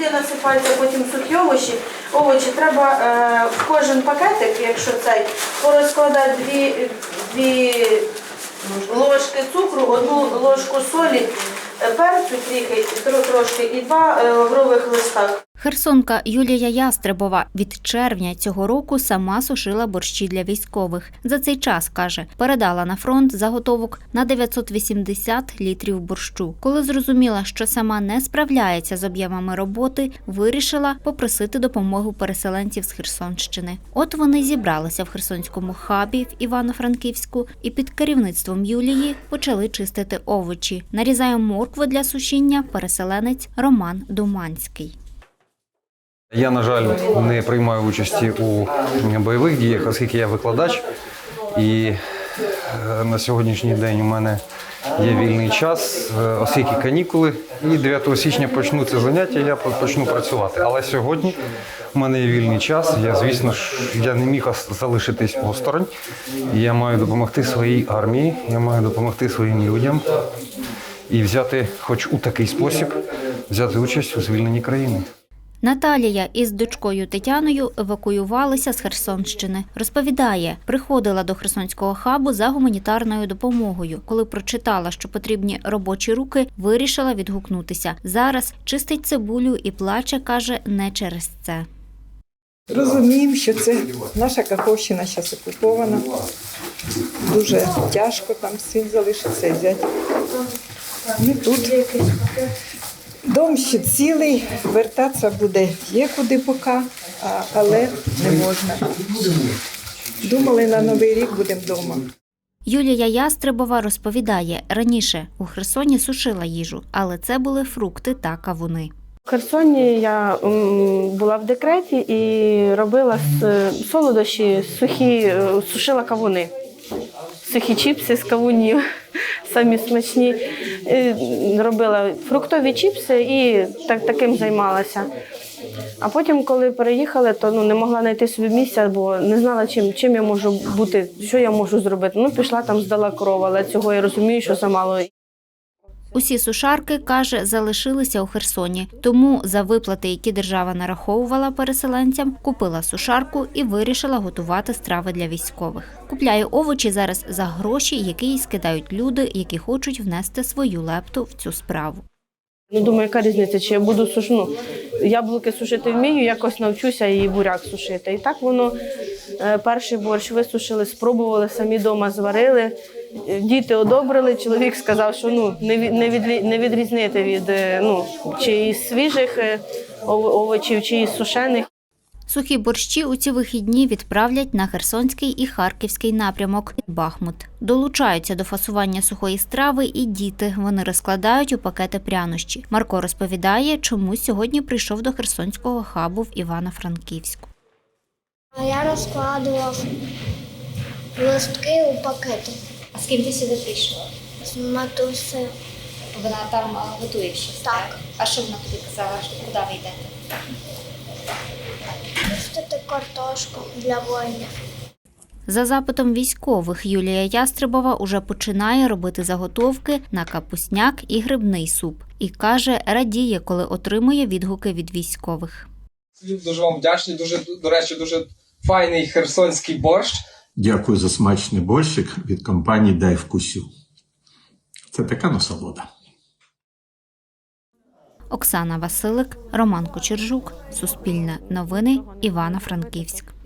сюди насипаються потім сухі овочі. Овочі треба е, в кожен пакетик, якщо цей, порозкладати дві, дві ложки цукру, одну ложку солі, е, перцю трохи, тро- трошки і два е, лаврових листа. Херсонка Юлія Ястребова від червня цього року сама сушила борщі для військових. За цей час каже, передала на фронт заготовок на 980 літрів борщу. Коли зрозуміла, що сама не справляється з об'ємами роботи, вирішила попросити допомогу переселенців з Херсонщини. От вони зібралися в Херсонському хабі в Івано-Франківську і під керівництвом Юлії почали чистити овочі. Нарізає моркву для сушіння переселенець Роман Думанський. Я, на жаль, не приймаю участі у бойових діях, оскільки я викладач. І е, на сьогоднішній день у мене є вільний час, е, оскільки канікули. І 9 січня почнуться заняття, я почну працювати. Але сьогодні у мене є вільний час. Я, звісно ж, я не міг залишитись осторонь. Я маю допомогти своїй армії, я маю допомогти своїм людям і взяти, хоч у такий спосіб, взяти участь у звільненні країни. Наталія із дочкою Тетяною евакуювалися з Херсонщини. Розповідає, приходила до Херсонського хабу за гуманітарною допомогою. Коли прочитала, що потрібні робочі руки, вирішила відгукнутися. Зараз чистить цибулю і плаче, каже, не через це. Розуміємо, що це наша Каховщина зараз окупована. Дуже тяжко там син залишиться зять. Ми тут. Дом ще цілий, вертатися буде є куди поки, але не можна. Думали, на Новий рік будемо вдома. Юлія Ястребова розповідає, раніше у Херсоні сушила їжу, але це були фрукти та кавуни. В Херсоні я була в декреті і робила солодощі, сухі, е, сушила кавуни. Сухі чіпси з кавунів, самі смачні. Е, Робила фруктові чіпси і так, таким займалася. А потім, коли переїхали, то ну, не могла знайти собі місця, бо не знала, чим, чим я можу бути, що я можу зробити. Ну, пішла там, здала кров, але цього я розумію, що замало. Усі сушарки, каже, залишилися у Херсоні. Тому за виплати, які держава нараховувала переселенцям, купила сушарку і вирішила готувати страви для військових. Купляє овочі зараз за гроші, які їй скидають люди, які хочуть внести свою лепту в цю справу. Ну, думаю, яка різниця, чи я буду суш... ну, яблуки сушити вмію, якось навчуся і буряк сушити. І так воно е, перший борщ висушили, спробували, самі вдома зварили. Діти одобрили. Чоловік сказав, що ну не від- не відрізнити від е, ну чи із свіжих е, овочів, чи із сушених. Сухі борщі у ці вихідні відправлять на Херсонський і Харківський напрямок Бахмут. Долучаються до фасування сухої страви і діти. Вони розкладають у пакети прянощі. Марко розповідає, чому сьогодні прийшов до Херсонського хабу в Івано-Франківську. А я розкладував листки у пакети А з ким ти сюди прийшла? з матусею. Вона там готує щось. Так. А що вона тобі казала, що куди ви йдете? Чистити картошку для воїнів. За запитом військових Юлія Ястребова уже починає робити заготовки на капусняк і грибний суп і каже, радіє, коли отримує відгуки від військових. Дуже вам вдячний. Дуже до речі, дуже файний херсонський борщ. Дякую за смачний борщик від компанії Дай вкусю. Це така насолода. Оксана Василик, Роман Кочержук, Суспільне новини, Івано-Франківськ.